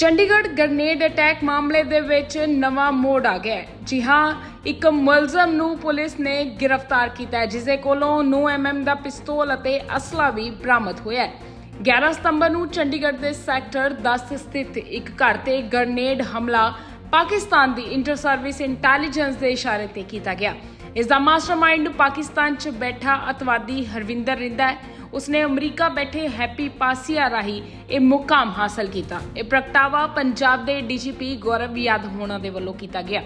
Chandigarh grenade attack ਮਾਮਲੇ ਦੇ ਵਿੱਚ ਨਵਾਂ ਮੋੜ ਆ ਗਿਆ ਜੀ ਹਾਂ, ਇੱਕ ਮੁਲਜ਼ਮ ਨੂੰ ਪੁਲਿਸ ਨੇ ਗ੍ਰਿਫਤਾਰ ਕੀਤਾ ਹੈ ਜਿਸ ਦੇ ਕੋਲੋਂ 9 mm ਦਾ ਪਿਸਤੌਲ ਅਤੇ ਅਸਲਾ ਵੀ ਬਰਾਮਦ ਹੋਇਆ ਹੈ। 11 ਸਤੰਬਰ ਨੂੰ ਚੰਡੀਗੜ੍ਹ ਦੇ ਸੈਕਟਰ 10 ਸਥਿਤ ਇੱਕ ਘਰ ਤੇ ਗ੍ਰਨੇਡ ਹਮਲਾ ਪਾਕਿਸਤਾਨ ਦੀ ਇੰਟਰ ਸਰਵਿਸ ਇੰਟੈਲੀਜੈਂਸ ਦੇ ਇਸ਼ਾਰੇ ਤੇ ਕੀਤਾ ਗਿਆ। ਇਸ ਦਾ ਮਾਸਟਰਮਾਈਂਡ ਪਾਕਿਸਤਾਨ 'ਚ ਬੈਠਾ ਅਤਵਾਦੀ ਹਰਵਿੰਦਰ ਰਿੰਦਾ ਹੈ। ਉਸਨੇ ਅਮਰੀਕਾ ਬੈਠੇ ਹੈਪੀ ਪਾਸੀਆ ਰਾਹੀਂ ਇਹ ਮੁਕਾਮ ਹਾਸਲ ਕੀਤਾ। ਇਹ ਪ੍ਰਗਟਾਵਾ ਪੰਜਾਬ ਦੇ ਡੀਜੀਪੀ ਗੌਰਵ ਯਾਦਵ ਹੋਣਾ ਦੇ ਵੱਲੋਂ ਕੀਤਾ ਗਿਆ।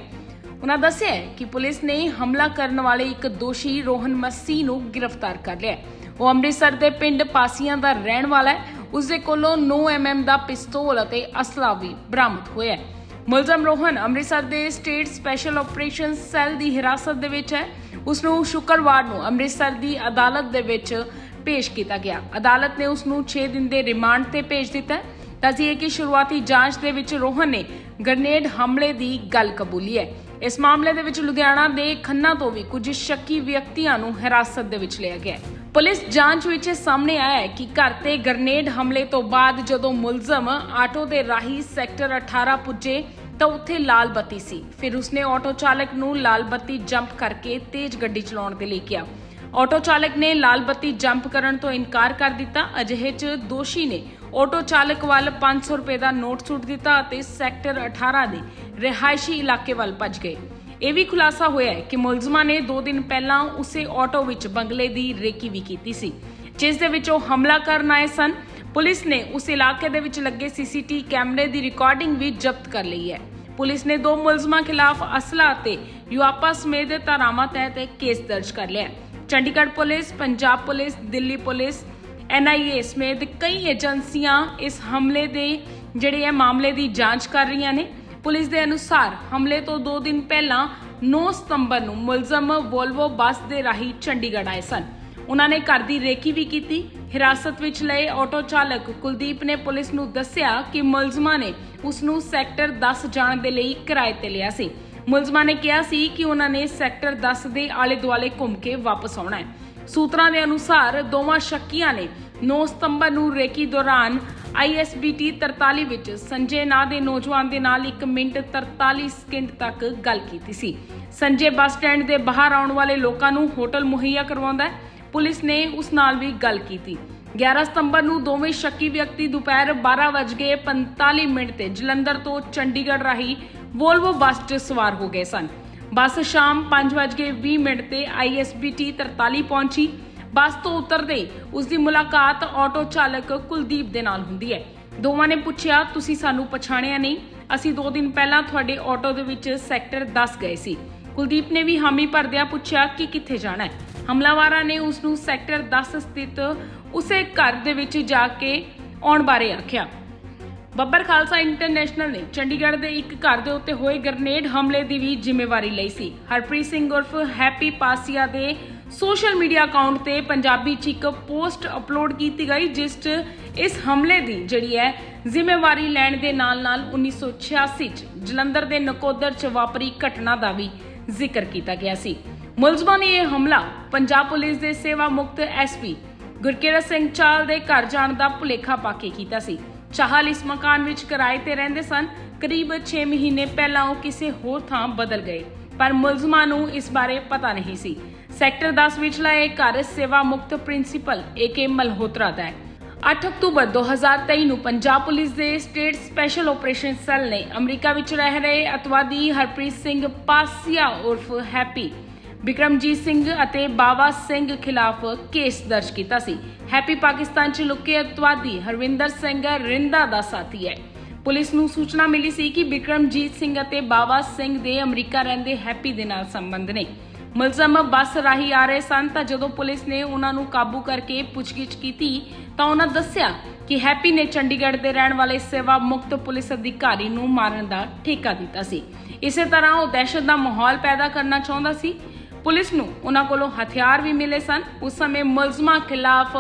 ਉਹਨਾਂ ਦੱਸਿਆ ਕਿ ਪੁਲਿਸ ਨੇ ਹਮਲਾ ਕਰਨ ਵਾਲੇ ਇੱਕ ਦੋਸ਼ੀ ਰੋਹਨ ਮੱਸੀ ਨੂੰ ਗ੍ਰਿਫਤਾਰ ਕਰ ਲਿਆ ਉਹ ਅੰਮ੍ਰਿਤਸਰ ਦੇ ਪਿੰਡ ਪਾਸੀਆਂ ਦਾ ਰਹਿਣ ਵਾਲਾ ਹੈ। ਉਸ ਦੇ ਕੋਲੋਂ 9 mm ਦਾ ਪਿਸਤੌਲ ਅਤੇ ਅਸਲਾ ਵੀ ਬਰਾਮਦ ਹੋਇਆ ਹੈ। ਮੁਲਜ਼ਮ ਰੋਹਨ ਅੰਮ੍ਰਿਤਸਰ ਦੇ ਸਟੇਟ ਸਪੈਸ਼ਲ ਆਪਰੇਸ਼ਨ ਸੈੱਲ ਦੀ ਹਿਰਾਸਤ ਦੇ ਵਿੱਚ ਹੈ। ਉਸ ਨੂੰ ਸ਼ੁੱਕਰਵਾਰ ਨੂੰ ਅੰਮ੍ਰਿਤਸਰ ਦੀ ਅਦਾਲਤ ਦੇ ਵਿੱਚ ਪੇਸ਼ ਕੀਤਾ ਗਿਆ। ਅਦਾਲਤ ਨੇ ਉਸ ਨੂੰ 6 ਦਿਨ ਦੇ ਰਿਮਾਂਡ ਤੇ ਭੇਜ ਦਿੱਤਾ ਦੱਸੀਏ ਕਿ ਸ਼ੁਰੂਆਤੀ ਜਾਂਚ ਦੇ ਵਿੱਚ ਰੋਹਨ ਨੇ ਗ੍ਰਨੇਡ ਹਮਲੇ ਦੀ ਗੱਲ ਕਬੂਲੀ ਹੈ। ਇਸ ਮਾਮਲੇ ਦੇ ਵਿੱਚ ਲੁਧਿਆਣਾ ਦੇ ਖੰਨਾ ਤੋਂ ਵੀ ਕੁਝ ਸ਼ੱਕੀ ਵਿਅਕਤੀਆਂ ਨੂੰ ਹਿਰਾਸਤ ਦੇ ਵਿੱਚ ਲਿਆ ਗਿਆ ਪੁਲਿਸ ਜਾਂਚ ਵਿੱਚ ਸਾਹਮਣੇ ਆਇਆ ਹੈ ਕਿ ਘਰ ਤੇ ਗ੍ਰਨੇਡ ਹਮਲੇ ਤੋਂ ਬਾਅਦ ਜਦੋਂ ਮੁਲਜ਼ਮ ਆਟੋ ਦੇ ਰਾਹੀਂ ਸੈਕਟਰ 18 ਪੁੱਜੇ ਤਾਂ ਉੱਥੇ ਲਾਲ ਬੱਤੀ ਸੀ। ਫਿਰ ਉਸਨੇ ਆਟੋ ਚਾਲਕ ਨੂੰ ਲਾਲ ਬੱਤੀ ਜੰਪ ਕਰਕੇ ਤੇਜ਼ ਗੱਡੀ ਚਲਾਉਣ ਦੇ ਲਈ ਕਿਹਾ। ਆਟੋ ਚਾਲਕ ਨੇ ਲਾਲ ਬੱਤੀ ਜੰਪ ਕਰਨ ਤੋਂ ਇਨਕਾਰ ਕਰ ਦਿੱਤਾ। ਅਜਿਹੇ 'ਚ ਦੋਸ਼ੀ ਨੇ ਆਟੋ ਚਾਲਕ ਵੱਲ 500 ਰੁਪਏ ਦਾ ਨੋਟ ਸੁੱਟ ਦਿੱਤਾ ਅਤੇ ਸੈਕਟਰ 18 ਦੇ ਰਿਹਾਇਸ਼ੀ ਇਲਾਕੇ ਵੱਲ ਭੱਜ ਗਏ। ਇਹ ਵੀ ਖੁਲਾਸਾ ਹੋਇਆ ਹੈ ਕਿ ਮੁਲਜ਼ਮਾਂ ਨੇ 2 ਦਿਨ ਪਹਿਲਾਂ ਉਸੇ ਆਟੋ ਵਿੱਚ ਬੰਗਲੇ ਦੀ ਰੇਕੀ ਵੀ ਕੀਤੀ ਸੀ। ਜਿਸ ਦੇ ਵਿੱਚ ਉਹ ਹਮਲਾ ਕਰਨ ਆਏ ਸਨ। ਪੁਲਿਸ ਨੇ ਉਸ ਇਲਾਕੇ ਦੇ ਵਿੱਚ ਲੱਗੇ ਸੀਸੀਟੀ ਕੈਮਰੇ ਦੀ ਰਿਕਾਰਡਿੰਗ ਵੀ ਜ਼ਬਤ ਕਰ ਲਈ ਹੈ। ਪੁਲਿਸ ਨੇ ਦੋ ਮੁਲਜ਼ਮਾਂ ਖਿਲਾਫ ਅਸਲਾ ਅਤੇ ਯੂਆਪਾ ਸਮੇਤ ਧਾਰਾਵਾਂ ਤਹਿਤ ਕੇਸ ਦਰਜ ਕਰ ਲਿਆ Chandigarh police, Punjab police, Delhi police, NIA ਸਮੇਤ ਕਈ ਏਜੰਸੀਆਂ ਇਸ ਹਮਲੇ ਦੇ ਜਿਹੜੇ ਹੈ ਮਾਮਲੇ ਦੀ ਜਾਂਚ ਕਰ ਰਹੀਆਂ ਨੇ। ਪੁਲਿਸ ਦੇ ਅਨੁਸਾਰ ਹਮਲੇ ਤੋਂ 2 ਦਿਨ ਪਹਿਲਾਂ 9 ਸਤੰਬਰ ਨੂੰ ਮੁਲਜ਼ਮ ਵੋਲਵੋ ਬੱਸ ਦੇ ਰਾਹੀਂ ਚੰਡੀਗੜ੍ਹ ਆਏ ਸਨ। ਉਹਨਾਂ ਨੇ ਘਰ ਦੀ ਰੇਕੀ ਵੀ ਕੀਤੀ। ਹਿਰਾਸਤ ਵਿੱਚ ਲਏ ਆਟੋ ਚਾਲਕ ਕੁਲਦੀਪ ਨੇ ਪੁਲਿਸ ਨੂੰ ਦੱਸਿਆ ਕਿ ਮੁਲਜ਼ਮਾਂ ਨੇ ਉਸ ਨੂੰ ਸੈਕਟਰ 10 ਜਾਣ ਦੇ ਲਈ ਕਿਰਾਏ ਤੇ ਲਿਆ ਸੀ। ਮੁਲਜ਼ਮਾਂ ਨੇ ਕਿਹਾ ਸੀ ਕਿ ਉਹਨਾਂ ਨੇ ਸੈਕਟਰ 10 ਦੇ ਆਲੇ ਦੁਆਲੇ ਘੁੰਮ ਕੇ ਵਾਪਸ ਆਉਣਾ ਹੈ। ਸੂਤਰਾਂ ਦੇ ਅਨੁਸਾਰ ਦੋਵਾਂ ਸ਼ੱਕੀਆਂ ਨੇ 9 ਸਤੰਬਰ ਨੂੰ ਰੇਕੀ ਦੌਰਾਨ ISBT 43 ਵਿੱਚ ਸੰਜੇ ਨਾਂ ਦੇ ਨੌਜਵਾਨ ਦੇ ਨਾਲ 1 ਮਿੰਟ 43 ਸਕਿੰਟ ਤੱਕ ਗੱਲ ਕੀਤੀ ਸੀ। ਸੰਜੇ ਬੱਸ ਸਟੈਂਡ ਦੇ ਬਾਹਰ ਆਉਣ ਵਾਲੇ ਲੋਕਾਂ ਨੂੰ ਹੋਟਲ ਮੁਹੱਈਆ ਕਰਵਾਉਂਦਾ ਹੈ। ਪੁਲਿਸ ਨੇ ਉਸ ਨਾਲ ਵੀ ਗੱਲ ਕੀਤੀ। 11 ਸਤੰਬਰ ਨੂੰ ਦੋਵੇਂ ਸ਼ੱਕੀ ਵਿਅਕਤੀ ਦੁਪਹਿਰ 12:45 ਮਿੰਟ ਤੇ ਜਲੰਧਰ ਤੋਂ ਚੰਡੀਗੜ੍ਹ ਰਾਹੀਂ ਵੋਲਵੋ ਬੱਸ 'ਚ ਸਵਾਰ ਹੋ ਗਏ ਸਨ। ਬੱਸ ਸ਼ਾਮ 5:20 ਮਿੰਟ ਤੇ ISBT 43 ਪਹੁੰਚੀ। ਬੱਸ ਤੋਂ ਉਤਰਦੇ ਹੀ ਉਸ ਦੀ ਮੁਲਾਕਾਤ ਆਟੋ ਚਾਲਕ ਕੁਲਦੀਪ ਦੇ ਨਾਲ ਹੁੰਦੀ ਹੈ। ਦੋਵਾਂ ਨੇ ਪੁੱਛਿਆ, ਤੁਸੀਂ ਸਾਨੂੰ ਪਛਾਣਿਆ ਨਹੀਂ? ਅਸੀਂ 2 ਦਿਨ ਪਹਿਲਾਂ ਤੁਹਾਡੇ ਆਟੋ ਦੇ ਵਿੱਚ ਸੈਕਟਰ 10 ਗਏ ਸੀ। ਕੁਲਦੀਪ ਨੇ ਵੀ ਹਾਮੀ ਭਰਦਿਆਂ ਪੁੱਛਿਆ ਕਿ ਕਿੱਥੇ ਜਾਣਾ ਹੈ। ਹਮਲਾਵਰਾਂ ਨੇ ਉਸ ਨੂੰ ਸੈਕਟਰ 10 ਸਥਿਤ ਉਸੇ ਘਰ ਦੇ ਵਿੱਚ ਜਾ ਕੇ ਆਉਣ ਬਾਰੇ ਆਖਿਆ। ਬੱਬਰ ਖਾਲਸਾ ਇੰਟਰਨੈਸ਼ਨਲ ਨੇ ਚੰਡੀਗੜ੍ਹ ਦੇ ਇੱਕ ਘਰ ਦੇ ਉੱਤੇ ਹੋਏ ਗ੍ਰਨੇਡ ਹਮਲੇ ਦੀ ਵੀ ਜ਼ਿੰਮੇਵਾਰੀ ਲਈ ਸੀ। ਹਰਪ੍ਰੀਤ ਸਿੰਘ ਉਰਫ ਹੈਪੀ ਪਾਸੀਆ ਦੇ ਸੋਸ਼ਲ ਮੀਡੀਆ ਅਕਾਊਂਟ ਤੇ ਪੰਜਾਬੀ 'ਚ ਇੱਕ ਪੋਸਟ ਅਪਲੋਡ ਕੀਤੀ ਗਈ, ਜਿਸ 'ਚ ਇਸ ਹਮਲੇ ਦੀ ਜਿਹੜੀ ਹੈ ਜ਼ਿੰਮੇਵਾਰੀ ਲੈਣ ਦੇ ਨਾਲ-ਨਾਲ 1986 'ਚ ਜਲੰਧਰ ਦੇ ਨਕੋਦਰ 'ਚ ਵਾਪਰੀ ਘਟਨਾ ਦਾ ਵੀ ਜ਼ਿਕਰ ਕੀਤਾ ਗਿਆ ਸੀ। ਮੁਲਜ਼ਮਾਂ ਨੇ ਇਹ ਹਮਲਾ। ਪੰਜਾਬ ਪੁਲਿਸ ਦੇ ਸੇਵਾ ਮੁਕਤ ਐਸਪੀ ਗੁਰਕੀਰਤ ਸਿੰਘ ਚਾਲ ਦੇ ਘਰ ਜਾਣ ਦਾ ਭੁਲੇਖਾ ਪਾ ਕੇ ਕੀਤਾ ਸੀ। ਚਾਹਲ ਇਸ ਮਕਾਨ ਵਿੱਚ ਕਿਰਾਏ ਤੇ ਰਹਿੰਦੇ ਸਨ। ਕਰੀਬ 6 ਮਹੀਨੇ ਪਹਿਲਾਂ ਉਹ ਕਿਸੇ ਹੋਰ ਥਾਂ ਬਦਲ ਗਏ। ਪਰ ਮੁਲਜ਼ਮਾਂ ਨੂੰ ਇਸ ਬਾਰੇ ਪਤਾ ਨਹੀਂ ਸੀ। ਸੈਕਟਰ 10 ਵਿਚਲਾ ਇਹ ਘਰ ਸੇਵਾ ਮੁਕਤ ਪ੍ਰਿੰਸੀਪਲ ਏਕੇ ਮਲਹੋਤਰਾ ਦਾ ਹੈ। 8 ਅਕਤੂਬਰ 2023 ਨੂੰ ਪੰਜਾਬ ਪੁਲਿਸ ਦੇ ਸਟੇਟ ਸਪੈਸ਼ਲ ਆਪਰੇਸ਼ਨ ਸੈੱਲ ਨੇ ਅਮਰੀਕਾ ਵਿੱਚ ਰਹਿ ਰਹੇ ਅਤਵਾਦੀ ਹਰਪ੍ਰੀਤ ਸਿੰਘ ਪਾਸੀਆ ਉਰਫ ਹੈਪੀ ਬਿਕਰਮਜੀਤ ਸਿੰਘ ਅਤੇ ਬਾਵਾ ਸਿੰਘ ਖਿਲਾਫ ਕੇਸ ਦਰਜ ਕੀਤਾ ਸੀ। ਹੈਪੀ ਪਾਕਿਸਤਾਨ 'ਚ ਲੁਕੇ ਅਤਵਾਦੀ ਹਰਵਿੰਦਰ ਸਿੰਘ ਰਿੰਦਾ ਦਾ ਸਾਥੀ ਹੈ। ਪੁਲਿਸ ਨੂੰ ਸੂਚਨਾ ਮਿਲੀ ਸੀ ਕਿ ਬਿਕਰਮਜੀਤ ਸਿੰਘ ਅਤੇ ਬਾਵਾ ਸਿੰਘ ਦੇ ਅਮਰੀਕਾ ਰਹਿੰਦੇ ਹੈਪੀ ਦੇ ਨਾਲ ਸੰਬੰਧ ਨੇ। ਮੁਲਜ਼ਮ ਬੱਸ ਰਾਹੀਂ ਆ ਰਹੇ ਸਨ ਤਾਂ ਜਦੋਂ ਪੁਲਿਸ ਨੇ ਉਹਨਾਂ ਨੂੰ ਕਾਬੂ ਕਰਕੇ ਪੁੱਛਗਿੱਛ ਕੀਤੀ ਤਾਂ ਉਹਨਾਂ ਦੱਸਿਆ ਕਿ ਹੈਪੀ ਨੇ ਚੰਡੀਗੜ੍ਹ ਦੇ ਰਹਿਣ ਵਾਲੇ ਸੇਵਾ ਮੁਕਤ ਪੁਲਿਸ ਅਧਿਕਾਰੀ ਨੂੰ ਮਾਰਨ ਦਾ ਠੇਕਾ ਦਿੱਤਾ ਸੀ। ਇਸੇ ਤਰ੍ਹਾਂ ਉਹ ਦਹਿਸ਼ਤ ਦਾ ਮਾਹੌਲ ਪੈਦਾ ਕਰਨਾ ਚਾਹੁੰਦਾ ਸੀ ਪੁਲਿਸ ਨੂੰ ਉਹਨਾਂ ਕੋਲੋਂ ਹਥਿਆਰ ਵੀ ਮਿਲੇ ਸਨ। ਉਸ ਸਮੇਂ ਮੁਲਜ਼ਮਾਂ ਖਿਲਾਫ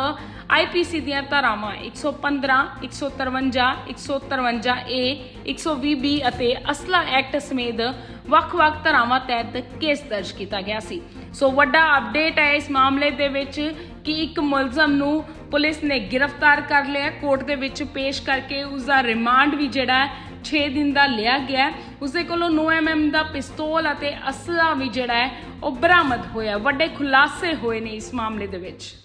ਆਈਪੀਸੀ ਦੀਆਂ ਧਾਰਾਵਾਂ 115 153 153 ਏ 120 ਬੀ ਅਤੇ ਅਸਲਾ ਐਕਟ ਸਮੇਤ ਵੱਖ-ਵੱਖ ਧਾਰਾਵਾਂ ਤਹਿਤ ਕੇਸ ਦਰਜ ਕੀਤਾ ਗਿਆ ਸੀ। ਸੋ ਵੱਡਾ ਅਪਡੇਟ ਹੈ ਇਸ ਮਾਮਲੇ ਦੇ ਵਿੱਚ ਕਿ ਇੱਕ ਮੁਲਜ਼ਮ ਨੂੰ ਪੁਲਿਸ ਨੇ ਗ੍ਰਿਫਤਾਰ ਕਰ ਲਿਆ। ਕੋਰਟ ਦੇ ਵਿੱਚ ਪੇਸ਼ ਕਰਕੇ ਉਸ ਦਾ ਰਿਮਾਂਡ ਵੀ ਜਿਹੜਾ ਹੈ 6 ਦਿਨ ਦਾ ਲਿਆ ਗਿਆ। ਉਸਦੇ ਕੋਲੋਂ 9 mm ਦਾ ਪਿਸਤੌਲ ਅਤੇ ਅਸਲਾ ਵੀ ਜਿਹੜਾ ਹੈ, ਉਹ ਬਰਾਮਦ ਹੋਇਆ। ਵੱਡੇ ਖੁਲਾਸੇ ਹੋਏ ਨੇ ਇਸ ਮਾਮਲੇ ਦੇ ਵਿੱਚ।